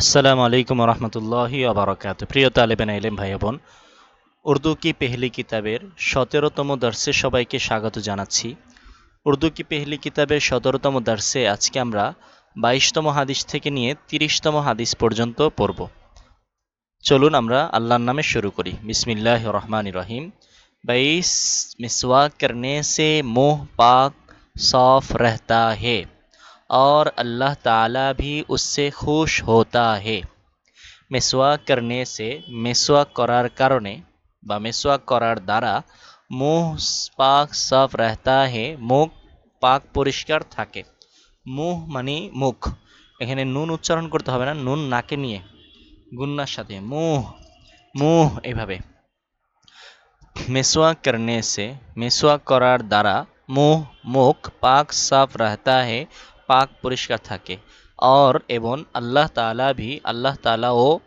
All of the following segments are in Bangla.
আসসালামু আলাইকুম রহমতুল্লাহ আবরকাত প্রিয় তালেবেন আইলেম ভাই বোন উর্দু কি পেহলি কিতাবের সতেরোতম দর্শে সবাইকে স্বাগত জানাচ্ছি। উর্দু কি পেহলি কিতাবের সতেরোতম দার্সে আজকে আমরা বাইশতম হাদিস থেকে নিয়ে তিরিশতম হাদিস পর্যন্ত পড়ব। চলুন আমরা আল্লাহর নামে শুরু করি। বিসমিল্লাহ রহমান রহিম। বাইশ মিসওয়া করনে সে, মোহ, পাক, সফ, রহতা, হে। और अल्लाह ताला भी उससे खुश होता है মেসোয়াক করনে সে মেসোয়াক করার কারণে বা মেসোয়াক করার দ্বারা মুহ পাক সাফ রহতা হে মুখ পাক পরিষ্কার থাকে মুহ মানে মুখ এখানে নুন উচ্চারণ করতে হবে না নুন নাকে নিয়ে গুন্নার সাথে মুহ মুহ এভাবে মেসোয়াক করনে সে মেসোয়াক করার দ্বারা মুহ মুখ পাক সাফ রহতা হে পাক পরিষ্কার থাকে। और এবং আল্লাহ তালা ভি, আল্লাহ তালা ও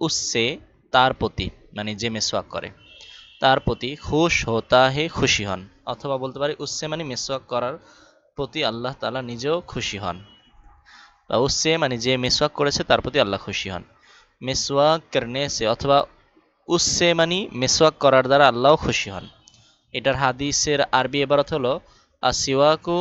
উসসে তার প্রতি মানে যে মেসোয়াক করে, তার প্রতি খুশ হোতা হে খুশি হন। অথবা বলতে পারি উসসে মানে মেসোয়াক করার প্রতি আল্লাহ তালা নিজেও খুশি হন। বা উসসে মানে যে মেসোয়াক করেছে, তার প্রতি আল্লাহ খুশি হন। মেসোয়াক করনে সে অথবা উসসে মানে মেসোয়াক করার দ্বারা আল্লাহও খুশি হন। এটার হাদিসের আরবি এবারত হলো, আসিওয়াকু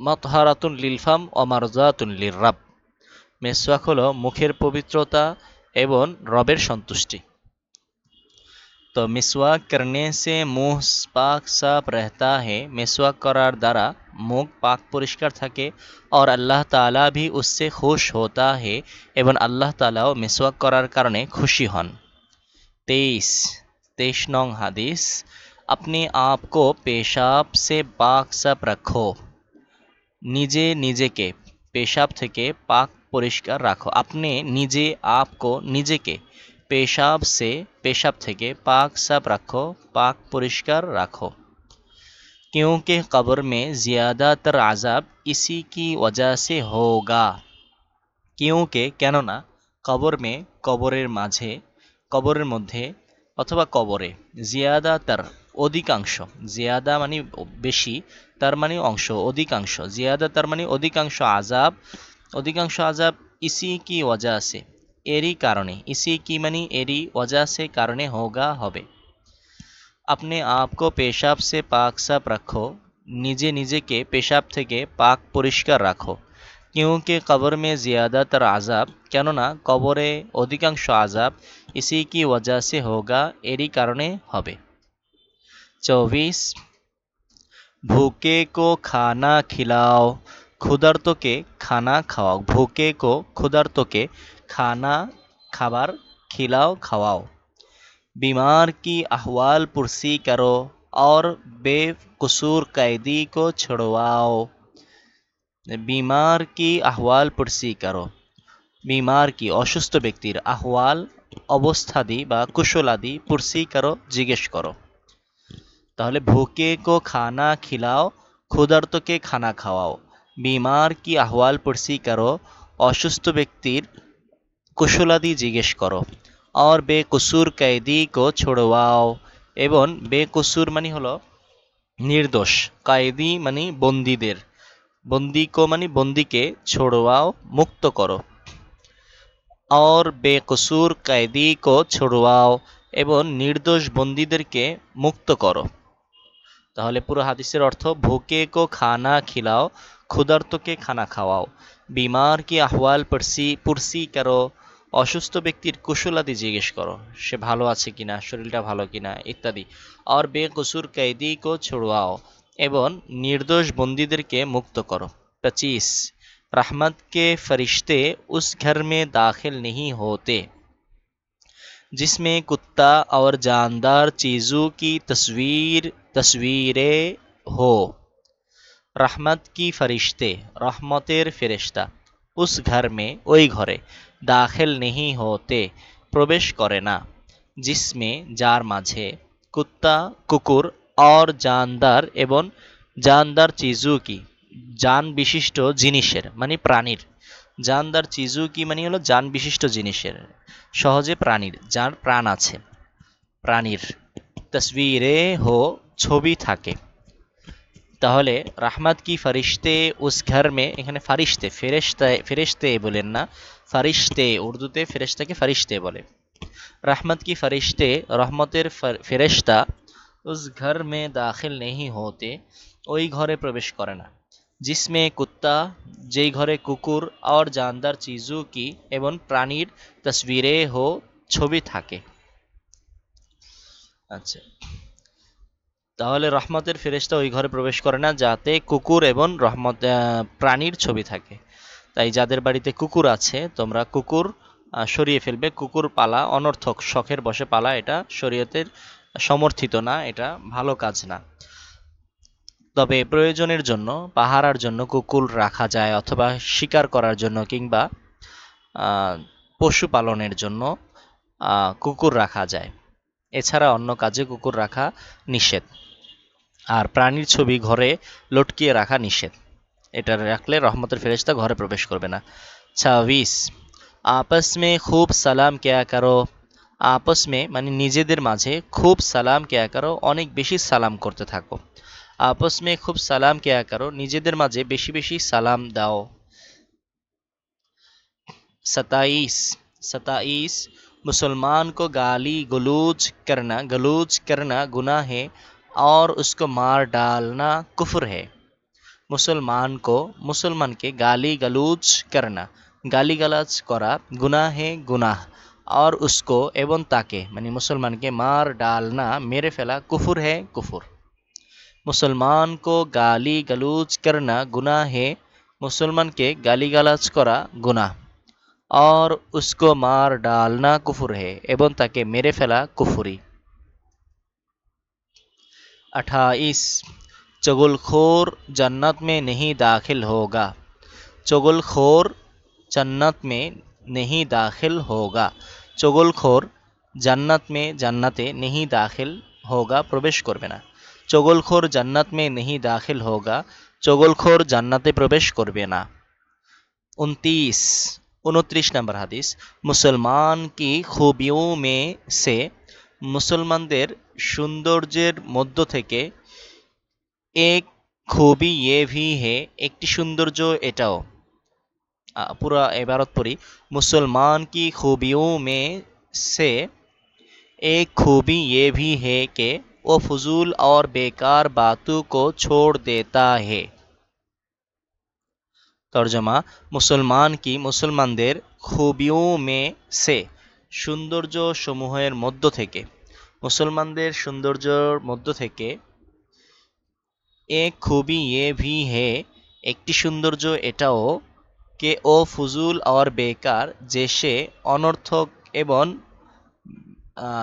মতহারাতুন লিলফাম ও মারজাতুন লিল রাব মেসওয়াক হলো মুখের পবিত্রতা এবং রবের সন্তুষ্টি তো মিসওয়াক করনে সে মুহ পাক সাফ রহতা হে মিসওয়াক করার দ্বারা মুখ পাক পরিষ্কার থাকে আর আল্লাহ তালা ভি উসসে খুশ হোতা হে এবং আল্লাহ তালাও মিসওয়াক করার কারণে খুশি হন তেইশ তেইশ নং হাদিস अपने आप को पेशाब से पाक साफ रखो নিজে নিজেকে, পেশাব থেকে পাক পরিষ্কার রাখো। আপনি নিজে आपको নিজে কে পেশাব সে পেশাব থেকে পাক সাপ রাখো, পাক পরিষ্কার রাখো। क्योंकि কবর में ज़्यादातर আজাব ইসি কি ওজা সে হোগা। क्योंकि কেননা কবর মে কবরের মাঝে, কবরের মধ্যে অথবা কবরে জিয়াদাতার অধিকাংশ, জিয়াদা মানে বেশি, তার মানে অংশ, অধিকাংশ, জিয়াদা তার মানে অধিকাংশ আজাব অধিকাংশ আজাব ইসি কি ওজা আছে? এরই কারণে, ইসি কি মানে এরই ওজা আছে, কারণে হোগা হবে। আপনি আপকো পেশাব সে পাক সাপ রাখো, নিজে নিজেকে পেশাব থেকে পাক পরিষ্কার রাখো, কিউকে কবর মে জিয়াদাতর আজাব কেননা কবরে অধিকাংশ আজাব ইসি কি ওজা সে হোগা, এরই কারণে হবে। চৌবিশ ভুকে কো খানা খিলাও ক্ষুধার্তকে খানা খাওয়াও ভুকে কো ক্ষুধার্তকে খানা খাবার খিলাও খাওয়াও बीमार की अहवाल पुरसी करो और बेकसूर कैदी को छुड़वाओ बीमार की अहवाल पुरसी करो বিমার কি অসুস্থ ব্যক্তির আহওয়াল অবস্থাদি বা কুশলাদি পুরসি করো জিজ্ঞেস করো তাহলে ভুকে কো খানা খিলাও, ক্ষুধার্তকে খানা খাওয়াও। বিমার কি আহওয়াল পুরসি করো, অসুস্থ ব্যক্তির কুশলাদি জিজ্ঞেস করো। আর বেকসুর কয়েদি কো ছোড়ওয়াও এবং বেকসুর মানে হলো নির্দোষ, কয়েদি মানে বন্দীদের। বন্দি কো মানে বন্দিকে ছোড়ওয়াও মুক্ত করো। और বেকসুর কয়েদি কো ছোড়ওয়াও এবং নির্দোষ বন্দীদেরকে মুক্ত করো। তাহলে পুরো হাদিসের অর্থ ভুকে কো খানা খিলাও ক্ষুধার্তকে খানা খাওয়াও বিমার কি আহওয়াল পুরসি পুরসি করো অসুস্থ ব্যক্তির কুশলাদি জিজ্ঞেস করো সে ভালো আছে কিনা শরীরটা ভালো কিনা ইত্যাদি আর বেকসুর কয়েদি কো ছোড়ওয়াও এবং নির্দোষ বন্দীদেরকে মুক্ত করো পঁচিশ रहमत के फरिश्ते उस घर में दाखिल नहीं होते जिसमें कुत्ता और जानदार चीज़ों की तस्वीर তসবীরে হো। রহমত কি ফরিশতে, রহমতের ফেরেশতা। উস ঘর মে, ওই ঘরে। দাখিল নেহি হতে, প্রবেশ করে না। জিসমে, যার মাঝে। কুত্তা, কুকুর অর জানদার এবং জানদার চিজু কি? যান বিশিষ্ট জিনিসের মানে প্রাণীর। জানদার চিজু কি মানে হলো যান বিশিষ্ট জিনিসের? সহজে প্রাণীর, যার প্রাণ আছে। প্রাণীর। তসবিরে হো ছবি থাকে। তাহলে রাহমাত কি ফারিশতে উস ঘর মে? এখানে ফারিশতে ফেরেশতে ফেরেশতে বলেন না, ফারিশতে, উর্দুতে ফেরেস্তাকে ফারিশতে বলে। রাহমাত কি ফারিশতে রহমতের ফেরেস্তা উস ঘর মে দাখিল নেহি হতে, ওই ঘরে প্রবেশ করে না। জিসমে কুত্তা, যেই ঘরে কুকুর আর জানদার চিজু কি এবং প্রাণীর তসবিরে হো ছবি থাকে। আচ্ছা। তাহলে রহমতের ফেরেশতা ওই ঘরে প্রবেশ করে না, যাতে কুকুর এবং রহমত প্রাণীর ছবি থাকে। তাই যাদের বাড়িতে কুকুর আছে, তোমরা কুকুর সরিয়ে ফেলবে। কুকুর পালা অনর্থক, শখের বসে পালা, এটা শরীয়তের সমর্থিত না, এটা ভালো কাজ না। তবে প্রয়োজনের জন্য, পাহারার জন্য কুকুর রাখা যায়, অথবা শিকার করার জন্য কিংবা পশুপালনের জন্য কুকুর রাখা যায়। এছাড়া অন্য কাজে কুকুর রাখা নিষেধ। আর প্রাণীর ছবি ঘরে লটকিয়ে রাখা নিষেধ এটা রাখলে রহমতের ফেরেস্তা ঘরে প্রবেশ করবে না ছাব্বিশ আপস মে খুব সালাম কেয়া কারো আপস মে মানে নিজেদের মাঝে খুব সালাম কেয়া কারো অনেক বেশি সালাম করতে থাকো আপস মে খুব সালাম কেয়া কারো নিজেদের মাঝে বেশি বেশি সালাম দাও सताईस सताईस मुसलमान को गाली गलूज करना गलूज करना गुनाह है और उसको मार डालना कुफर है। मुसलमान को, मुसलमान के गाली गलूज करना। गाली गलज करा, गुनाह है, गुनाह। और उसको एवं ताके मानी मुसलमान के मार डालना, मेरे फैला कुफुर है, कुफुर। मुसलमान को गाली गलूज करना गुनाह है, मुसलमान के गाली गलज करा गुनाह। और उसको मार डालना कुफुर है, एवं ताके मेरे फैला कुफुरी। अट्ठाईस चगुलखोर जन्नत में नहीं दाखिल होगा चगुलखोर जन्नत में नहीं दाखिल होगा चगुलखोर জান্নাত মে জান্নাতে নেহি দাখিল হোগা প্রবেশ করবে না চগলখোর জান্নাত মে নেহি দাখিল হোগা চগলখোর জান্নাতে প্রবেশ করবে না উনতিস উনত্রিশ নম্বর হাদিস মুসলমান কি খুবিও মে সে মুসলমানদের সৌন্দর্যের মধ্য থেকে এক খুবই ইয়ে ভি হে একটি সৌন্দর্য এটাও পুরা এবারত পড়ি মুসলমান কি খুবিও মে সে एक खूबी ये भी है कि वो फजूल और बेकार बातों को छोड़ देता है তর্জমা মুসলমান কি মুসলমানদের খুবিও মে সে সৌন্দর্য সমূহের মধ্য থেকে, মুসলমানদের সৌন্দর্যর মধ্য থেকে, এ খুবই এ ভি হে একটি সৌন্দর্য এটাও কে ও ফুজুল আর বেকার যে সে অনর্থক এবং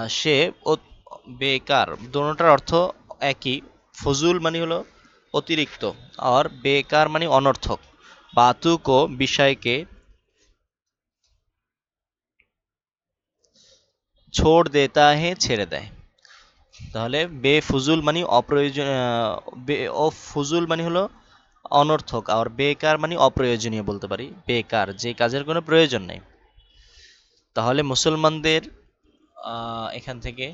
সে বেকার। দোনোটার অর্থ একই। ফজুল মানে হলো অতিরিক্ত। আর বেকার মানে অনর্থক। বাতুক ও বিষয়কে ছোড় দেতা হে ছেড়ে দেয় তাহলে বেফুজুল মানে অপ্রয়োজন বে ও ফুজুল মানে হলো অনর্থক আর বেকার মানে অপ্রয়োজনীয় বলতে পারি বেকার যে কাজের কোনো প্রয়োজন নেই তাহলে মুসলমানদের এখান থেকে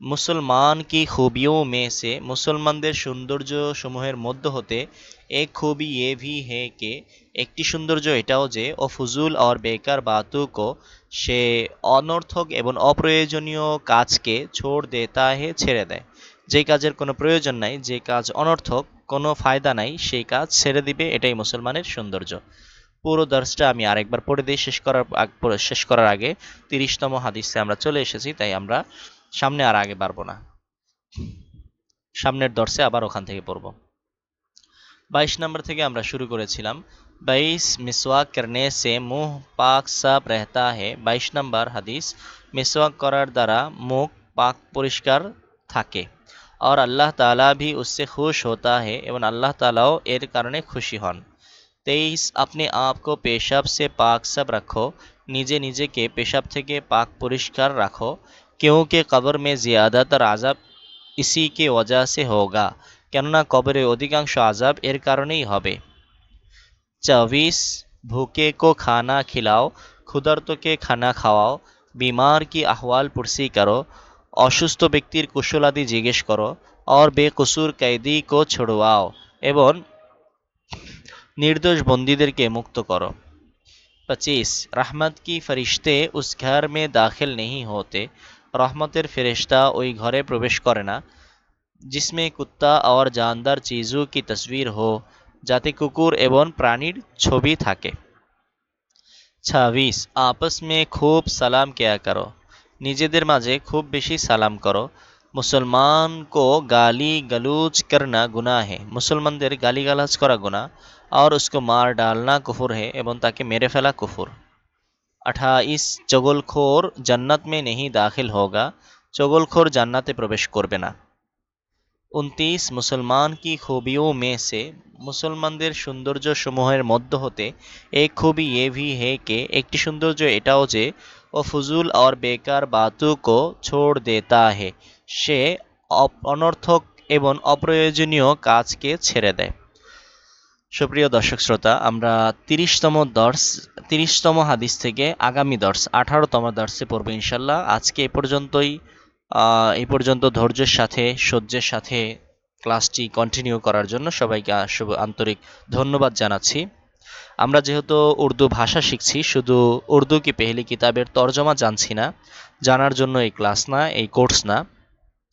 মুসলমান কি খুবিও সে? মুসলমানদের সৌন্দর্য সমূহের মধ্য হতে এক খুবই এ ভি হে কে। একটি সৌন্দর্য এটাও যে, ও ফুজুল আর বেকার বাতুকো সে অনর্থক এবং অপ্রয়োজনীয় কাজকে ছোড় দেতা হে, ছেড়ে দেয়। যে কাজের কোনো প্রয়োজন নাই, যে কাজ অনর্থক, কোনো ফায়দা নাই, সেই কাজ ছেড়ে দিবে, এটাই মুসলমানের সৌন্দর্য। পুরো দর্শটা আমি আরেকবার পড়ে দিয়ে শেষ করার শেষ করার আগে। তিরিশতম হাদিসে আমরা চলে এসেছি, তাই আমরা সামনে আর আগে পারব না। সামনের দর্শে আবার ওখান থেকে পড়ব। বাইশ নম্বর থেকে আমরা শুরু করেছিলাম। বাইশ, মিসওয়াক করনে সে মুহ পাক সাপ রেহতা হে। বাইশ নম্বর হাদিস, মিসওয়াক করার দ্বারা মুখ পাক পরিষ্কার থাকে আর আল্লাহ তালা ভি উসে খুশ হতা হে এবং আল্লাহ তালাও এর কারণে খুশি হন। তেইশ, আপনি আপকো পেশাব সে পাক সাব রাখো, নিজে নিজেকে পেশাব থেকে পাক পরিষ্কার রাখো। क्योंकि कबर में ज़्यादातर आजब इसी के वजह से होगा क्यों কবরে अधिकांश आजब एर कारण चौबीस, भूखे को खाना खिलाओ ক্ষুধার্ত के खाना খাওয়াও बीमार की अहवाल पुरसी करो, असुस्थ व्यक्तिर कुशल आदि जिज्ञेस करो और बेकसूर कैदी को छुड़वाओ एवं निर्दोष बंदी के मुक्त करो। पच्चीस, रहमत की फरिश्ते उस घर में दाखिल नहीं होते রহমতের ফেরিস্তা ওই ঘরে প্রবেশ করে না। জিসমে কুত্তা আর জানদার চিজু কি তসবির হো, যাতে কুকুর এবং প্রাণীর ছবি থাকে। ছাবিস আপস মে খুব সালাম কেয়া করো। নিজেদের মাঝে খুব বেশি সালাম করো। মুসলমান কো গালি গালুজ করনা গুনা হে। মুসলমানদের গালিগালাজ করা গুনা আর উসকো মার ডালনা কুফুর হে এবং তাকে মেরে ফেলা কুফুর। আঠাইশ, চগলখোর জান্নাত মে নেহি দাখিল হোগা, চগলখোর জান্নাতে প্রবেশ করবে না। উনত্রিশ, মুসলমান কি খুবিও মে সে, মুসলমানদের সৌন্দর্য সমূহের মধ্য হতে এক খুবই এ ভি হে কে, একটি সৌন্দর্য এটাও যে, ও ফুজুল আর বেকার বাতু কো ছোড় দেতা হে, সে অনর্থক এবং অপ্রয়োজনীয় কাজকে ছেড়ে দেয়। সুপ্রিয় দর্শক শ্রোতা, আমরা তিরিশতম দর্শ, তিরিশতম হাদিস থেকে আগামী দর্শ, আঠারোতম দর্শে পড়ব ইনশাল্লাহ। আজকে এ পর্যন্তই এই পর্যন্ত ধৈর্যের সাথে, সহ্যের সাথে ক্লাসটি কন্টিনিউ করার জন্য সবাইকে আন্তরিক ধন্যবাদ জানাচ্ছি। আমরা যেহেতু উর্দু ভাষা শিখছি, শুধু উর্দু কি পেহলি কিতাবের তর্জমা জানছি না, জানার জন্য এই ক্লাস না, এই কোর্স না,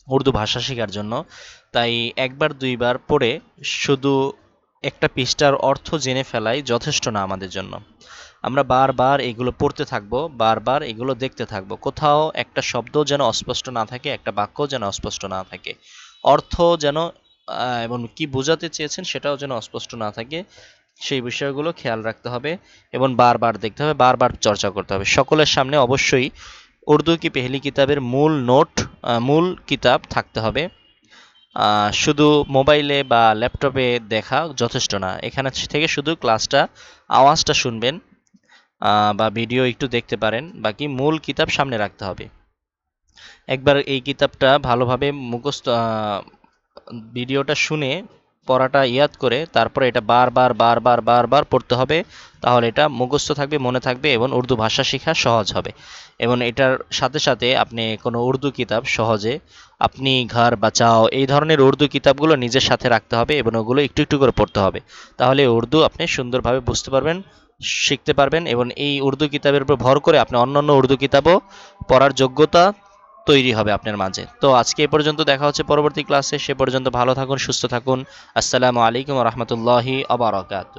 উর্দু ভাষা শেখার জন্য। তাই একবার দুইবার পড়ে শুধু একটা পৃষ্ঠার অর্থ জেনে ফেলাই যথেষ্ট না আমাদের জন্য। আমরা বারবার এগুলো পড়তে থাকব, বারবার এগুলো দেখতে থাকব। কোথাও একটা শব্দ যেন অস্পষ্ট না থাকে, একটা বাক্য যেন অস্পষ্ট না থাকে। অর্থ যেন এবং কি বোঝাতে চেয়েছেন সেটাও যেন অস্পষ্ট না থাকে। সেই বিষয়গুলো খেয়াল রাখতে হবে এবং বারবার দেখতে হবে, বারবার চর্চা করতে হবে। সকলের সামনে অবশ্যই উর্দু কি পেহলি কিতাবের মূল নোট মূল কিতাব থাকতে হবে। শুধু মোবাইলে বা ল্যাপটপে দেখা যথেষ্ট না। এখানে থেকে শুধু ক্লাসটা, আওয়াজটা শুনবেন বা ভিডিও একটু দেখতে পারেন, বাকি মূল কিতাব সামনে রাখতে হবে। একবার এই কিতাবটা ভালোভাবে মুখস্থ ভিডিওটা শুনে পড়াটা ইয়াদ করে তারপরে এটা বারবার বারবার বারবার পড়তে হবে, তাহলে এটা মুখস্থ থাকবে, মনে থাকবে এবং উর্দু ভাষা শেখা সহজ হবে। এবং এটার সাথে সাথে আপনি কোনো উর্দু কিতাব সহজে আপনি ঘর বাঁচাও, এই ধরনের উর্দু কিতাবগুলো নিজের সাথে রাখতে হবে এবং ওগুলো একটু একটু করে পড়তে হবে। তাহলে উর্দু আপনি সুন্দরভাবে বুঝতে পারবেন, শিখতে পারবেন এবং এই উর্দু কিতাবের উপর ভর করে আপনি অন্যান্য উর্দু কিতাবও পড়ার যোগ্যতা তৈরি হবে আপনার মাঝে। তো আজকে এ পর্যন্ত দেখা হচ্ছে পরবর্তী ক্লাসে সে পর্যন্ত ভালো থাকুন, সুস্থ থাকুন। আসসালামু আলাইকুম রহমতুল্লাহি আবরকাত